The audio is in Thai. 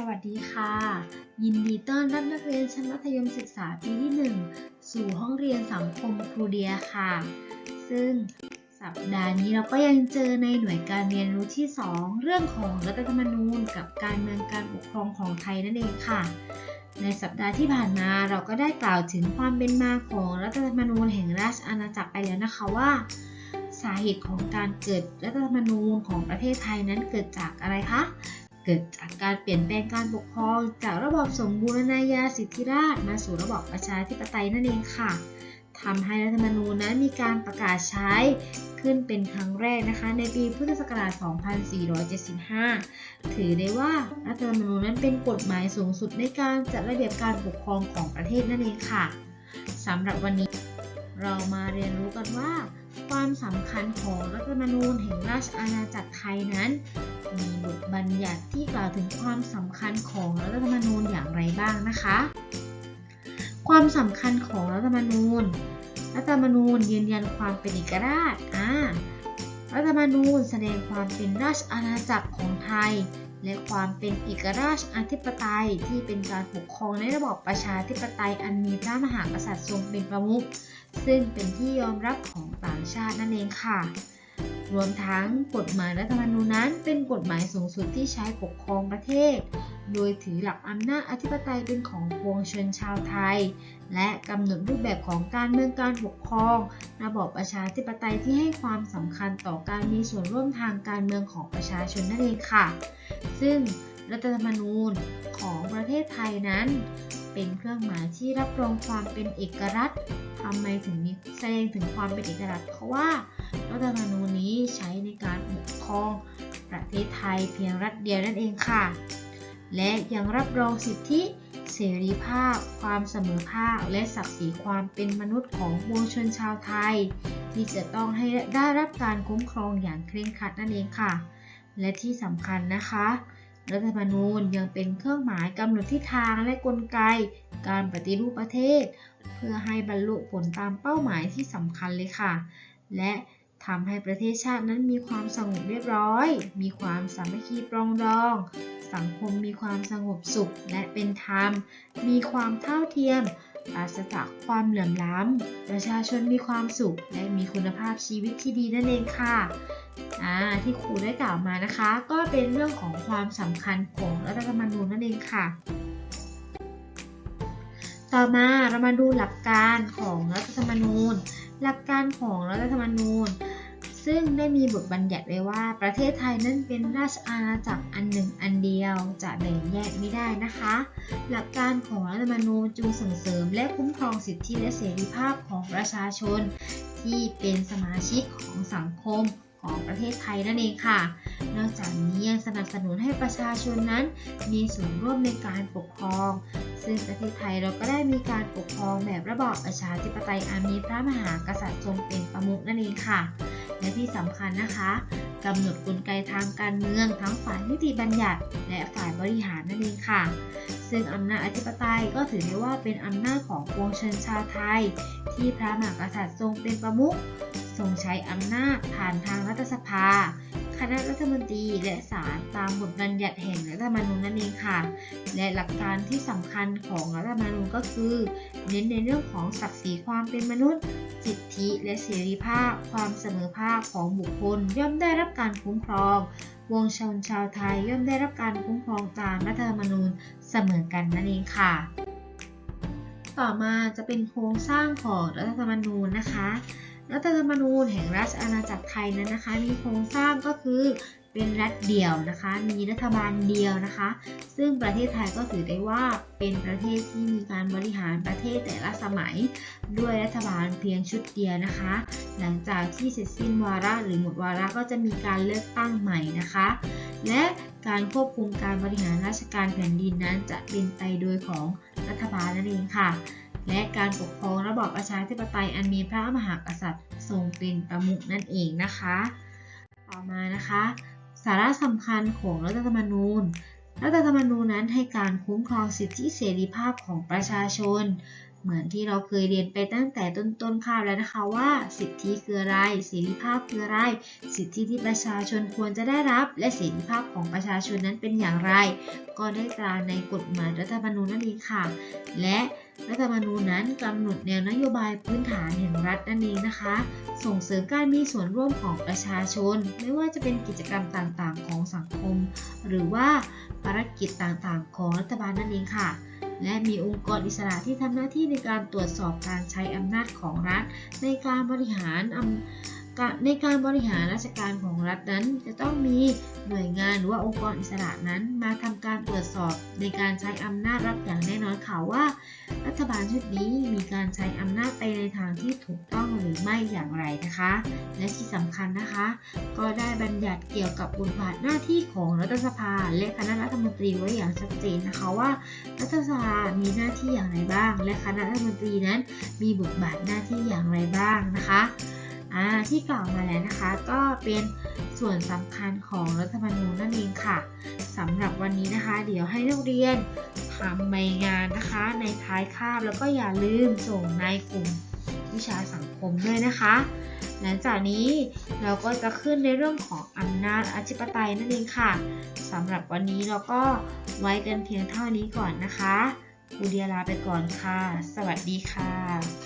สวัสดีค่ะ ยินดีต้อนรับนักเรียนชั้นมัธยมศึกษาปีที่ 1 สู่ห้องเรียนสังคมครูเดียค่ะ ซึ่งสัปดาห์นี้เราก็ยังเจอในหน่วยการเรียนรู้ที่ 2 เรื่องของรัฐธรรมนูญ กับการเมืองการปกครองของไทยนั่นเองค่ะ ในสัปดาห์ที่ผ่านมาเราก็ได้กล่าวถึงความเป็นมาของรัฐธรรมนูญแห่งราชอาณาจักรไปแล้วนะคะว่า สาเหตุของการเกิดรัฐธรรมนูญของประเทศไทยนั้นเกิดจากอะไรคะ เกิดจากการเปลี่ยนแปลงการปกครองจากระบอบสมบูรณาญาสิทธิราช มาสู่ระบอบประชาธิปไตยนั่นเองค่ะทำให้รัฐธรรมนูญนั้นมีการประกาศใช้ขึ้นเป็นครั้งแรกนะคะ ในปีพุทธศักราช 2475 ถือได้ว่ารัฐธรรมนูญนั้นเป็นกฎหมายสูงสุดในการจัดระเบียบการปกครองของประเทศนั่นเองค่ะสำหรับวันนี้เรามาเรียนรู้กันว่า ความสำคัญของรัฐธรรมนูญแห่งราชอาณาจักรไทยนั้น มีบทบัญญัติที่กล่าวถึงความสำคัญของรัฐธรรมนูญอย่างไรบ้างนะคะ ความสำคัญของรัฐธรรมนูญ รัฐธรรมนูญยืนยันความเป็นเอกราชอ่ารัฐธรรมนูญแสดงความเป็นราชอาณาจักรของไทย และความเป็นเอกราชอธิปไตยที่เป็นการปกครองในระบอบประชาธิปไตยอันมีพระมหากษัตริย์ทรงเป็นประมุขซึ่งเป็นที่ยอมรับของต่างชาตินั่นเองค่ะ รวมทั้งกฎหมายรัฐธรรมนูญนั้น เป็นกฎหมายสูงสุดที่ใช้ปกครองประเทศ โดยถือหลักอำนาจอธิปไตยเป็นของปวงชนชาวไทย และกำหนดรูปแบบของการเมืองการปกครอง ระบอบประชาธิปไตยที่ให้ความสำคัญต่อการมีส่วนร่วมทางการเมืองของประชาชนนั่นเองค่ะ ซึ่งรัฐธรรมนูญของประเทศไทยนั้น เป็นเครื่องหมายที่รับรองความเป็นเอกรัฐทำไมถึงมีแสดงถึงความเป็นเอกรัฐเพราะว่า รัฐธรรมนูญนี้ใช้ในการปกครองประเทศไทยเพียงรัฐเดียวนั่นเองค่ะ และยังรับรองสิทธิเสรีภาพ ความเสมอภาค และศักดิ์ศรีความเป็นมนุษย์ของปวงชนชาวไทย ที่จะต้องให้ได้รับการคุ้มครองอย่างเคร่งครัดนั่นเองค่ะ และที่สำคัญนะคะ รัฐธรรมนูญยังเป็นเครื่องหมายกำหนดทิศทางและกลไก การปฏิรูปประเทศ เพื่อให้บรรลุผลตามเป้าหมายที่สำคัญเลยค่ะ และ ทำให้ประเทศชาตินั้นมีความสงบเรียบร้อย มีความสามัคคีปรองดอง สังคมมีความสงบสุขและเป็นธรรม มีความเท่าเทียมปราศจากความเหลื่อมล้ำ ประชาชนมีความสุข และมีคุณภาพชีวิตที่ดีนั่นเองค่ะที่ครูได้กล่าวมานะคะ ก็เป็นเรื่องของความสำคัญของรัฐธรรมนูญนั่นเองค่ะ ต่อมาเรามาดูหลักการของรัฐธรรมนูญ หลักการของรัฐธรรมนูญ ซึ่งได้มีบทบัญญัติไว้ว่า ประเทศไทยนั้นเป็นราชอาณาจักรอันหนึ่งอันเดียว จะแบ่งแยกไม่ได้นะคะ หลักการของรัฐธรรมนูญจึงส่งเสริม และคุ้มครองสิทธิและเสรีภาพของประชาชน ที่เป็นสมาชิกของสังคมของประเทศไทยนั่นเองค่ะ นอกจากนี้ยังสนับสนุนให้ประชาชนนั้น มีส่วนร่วมในการปกครอง ซึ่งประเทศไทยเราก็ได้มีการปกครองแบบระบอบประชาธิปไตยอันมีพระมหากษัตริย์ทรงเป็นประมุขนั่นเองค่ะ และที่สำคัญนะคะกำหนดกลไกทางการเมืองทั้งฝ่ายนิติบัญญัติ และฝ่ายบริหารนั่นเองค่ะ ซึ่งอำนาจอธิปไตยก็ถือได้ว่าเป็นอำนาจของปวงชนชาวไทย ที่พระมหากษัตริย์ทรงเป็นประมุขทรงใช้อำนาจผ่านทางรัฐสภา คณะรัฐมนตรีและศาลตามบทบัญญัติแห่งรัฐธรรมนูญนั่นเองค่ะ และหลักการที่สำคัญของรัฐธรรมนูญก็คือ เน้นในเรื่องของศักดิ์ศรีความเป็นมนุษย์ สิทธิและเสรีภาพ ความเสมอภาคของบุคคล ย่อมได้รับการคุ้มครองวงชนชาวไทยย่อมได้รับการคุ้มครองตามรัฐธรรมนูญเสมอกันนั่นเองค่ะ ต่อมาจะเป็นโครงสร้างของรัฐธรรมนูญนะคะ รัฐธรรมนูญแห่งราชอาณาจักรไทยนั้นนะคะ มีโครงสร้างก็คือเป็นรัฐเดี่ยวนะคะ มีรัฐบาลเดียวนะคะ ซึ่งประเทศไทยก็ถือได้ว่าเป็นประเทศที่มีการบริหารประเทศแต่ละสมัย ด้วยรัฐบาลเพียงชุดเดียวนะคะ หลังจากที่เสร็จสิ้นวาระหรือหมดวาระก็จะมีการเลือกตั้งใหม่นะคะ และการควบคุมการบริหารราชการแผ่นดินนั้นจะเป็นไปโดยของรัฐบาลนั่นเองค่ะ และการปกครองระบอบประชาธิปไตยอันมีพระมหากษัตริย์ทรงเป็นประมุขนั่นเองนะคะ ต่อมานะคะ สาระสำคัญของรัฐธรรมนูญ รัฐธรรมนูญนั้นให้การคุ้มครองสิทธิเสรีภาพของประชาชน เหมือนที่เราเคยเรียนไปตั้งแต่ต้นๆคาบแล้วนะคะว่า สิทธิคืออะไร เสรีภาพคืออะไร สิทธิที่ประชาชนควรจะได้รับ และเสรีภาพของประชาชนนั้นเป็นอย่างไร ก็ได้ตราในกฎหมายรัฐธรรมนูญนั่นเองค่ะ และ รัฐธรรมนูญนั้นกำหนดแนวนโยบายพื้นฐานแห่งรัฐนั่นเองนะคะ ส่งเสริมการมีส่วนร่วมของประชาชน ไม่ว่าจะเป็นกิจกรรมต่างๆ ของสังคม หรือว่าภารกิจต่างๆ ของรัฐบาลนั่นเองค่ะ และมีองค์กรอิสระที่ทำหน้าที่ในการตรวจสอบการใช้อำนาจของรัฐ ในการบริหารอำในการบริหารราชการของรัฐนั้น จะต้องมีหน่วยงานหรือว่าองค์กรอิสระนั้น มาทำการตรวจสอบในการใช้อำนาจรัฐอย่างแน่นอนค่ะว่า รัฐบาลชุดนี้มีการใช้อำนาจไปในทางที่ถูกต้องหรือไม่อย่างไรนะคะ และที่สำคัญนะคะ ก็ได้บัญญัติเกี่ยวกับบทบาทหน้าที่ของรัฐสภา และคณะรัฐมนตรีไว้อย่างชัดเจนนะคะว่า รัฐสภามีหน้าที่อย่างไรบ้าง และคณะรัฐมนตรีนั้นมีบทบาทหน้าที่อย่างไรบ้างนะคะ ที่กล่าวมาแล้วนะคะก็เป็นส่วนสำคัญของรัฐธรรมนูญนั่นเองค่ะสำหรับวันนี้นะคะ เดี๋ยวให้นักเรียนทำใบงานนะคะ ในท้ายคาบแล้วก็อย่าลืมส่งในกลุ่มวิชาสังคมด้วยนะคะ หลังจากนี้เราก็จะขึ้นในเรื่องของอำนาจอธิปไตยนั่นเองค่ะสำหรับวันนี้เราก็ไว้กันเพียงเท่านี้ก่อนนะคะครูเดียลาไปก่อนค่ะ สวัสดีค่ะ